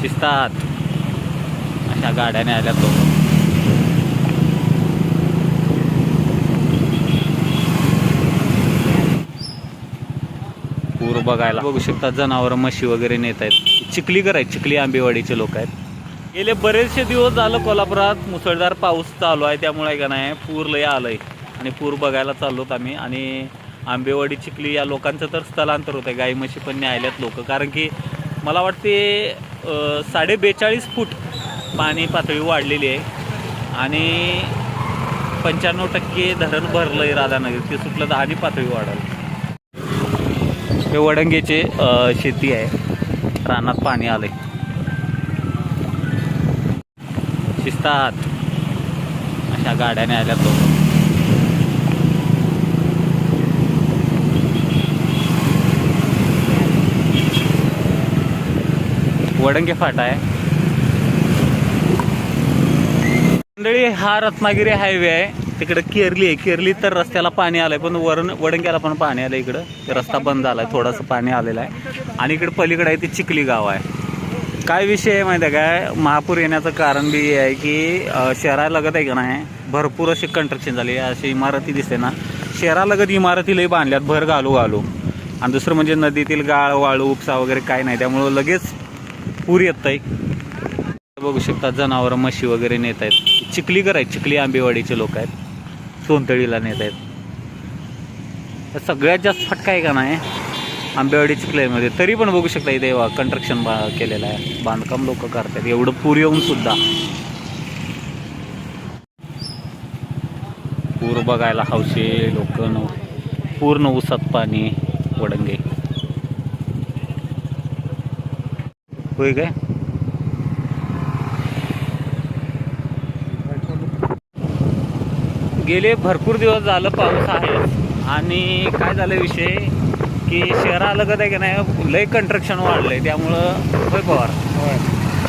शिस्तात अशा गाड्याने आल्या तो. पूर बघायला. बघू शकतात जनावर म्हशी वगैरे नेत आहेत. चिखलीकर आहेत चिखली आंबेवाडीचे लोक आहेत. गेले बरेचसे दिवस झालं कोल्हापुरात. मुसळधार पाऊस चालू आहे त्यामुळे का नाही पूर लय आलंय. आणि पूर बघायला चाललोत आम्ही. आणि आंबेवाडी चिखली या लोकांचं तर स्थलांतर होतं आहे गाई म्हशी पण न्यायल्यात लोक. कारण की मला वाटते साडे बेचाळीस फूट पाणी पातळी वाढलेली आहे. आणि पंच्याण्णव टक्के धरण भरलं आहे राधानगर ते सुटलं तर आणि पातळी वाढेल. हे वडंगेचे शेती आहे. रानात पाणी आलंय. शिस्तात. अशा गाड्याने आल्या तो. वडंगे फाटा आहे. मंडळी हा रत्नागिरी हायवे आहे. तिकडे केरली आहे. केरली तर रस्त्याला पाणी आलंय पण वरण वडंग्याला पण पाणी आलं इकडं. रस्ता बंद झालाय थोडंसं पाणी आलेलं आहे. आणि इकडे पलीकडे आहे ते चिखली गाव आहे. काय विषय आहे माहिती आहे काय महापूर येण्याचं कारण बी हे आहे की शहरालगत आहे का नाही? भरपूर अशी कंस्ट्रक्शन झाली. अशी इमारती दिसते ना. शहरालगत इमारती लई बांधल्यात भर घालू घालू. आणि दुसरं म्हणजे नदीतील गाळ वाळू उपसा वगैरे काय नाही. त्यामुळं लगेच पूर येत आहे. बघू शकता जनावर म्हशी वगैरे नेत आहेत. चिखलीकर आहेत चिखली आंबेवाडीचे लोक आहेत. सोनतळीला नेत आहेत. सगळ्यात जास्त फटका आहे का नाही? आंबेवाडी चिखलीमध्ये. तरी पण बघू शकता इथे कंस्ट्रक्शन बा केलेलं आहे. बांधकाम लोक करतात. एवढं पूर येऊन सुद्धा. पूर बघायला हौशे लोक न पूर्ण उसात पाणी वडंगे. होय काय? गेले भरपूर दिवस झालं पाऊस आहे. आणि काय झालं विषय? की शहरालगत आहे की नाही लय कंस्ट्रक्शन वाढलंय. त्यामुळं होय पवार.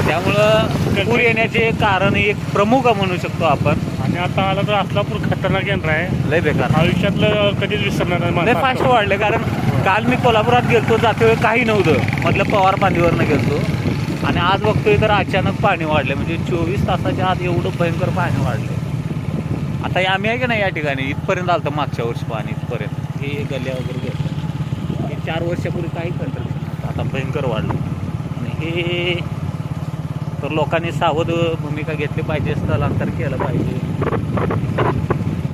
त्यामुळं पूर येण्याचे कारण एक प्रमुख म्हणू शकतो आपण. आणि आता आला तर असलापूर खतरनाक यंत्र आहे. लय बेकार. आयुष्यातलं कधीच विसरणार नाही लय मला. फास्ट वाढले कारण काल मी कोल्हापुरात गेलतो जाते वेळी काही नव्हतं. म्हटलं पवार पाणीवरनं गेलतो. आणि आज बघतोय तर अचानक पाणी वाढले म्हणजे चोवीस तासाच्या आत एवढं भयंकर पाणी वाढले आता हे आम्ही आहे की नाही या ठिकाणी? इथपर्यंत आलं होतं मागच्या वर्षी पाणी इथपर्यंत. हे गल्ल्या वगैरे घेतलं हे चार वर्षापूर्वी काही कंट्रोल आता भयंकर वाढलं आणि हे तर लोकांनी सावध भूमिका घेतली पाहिजे स्थलांतर केलं पाहिजे.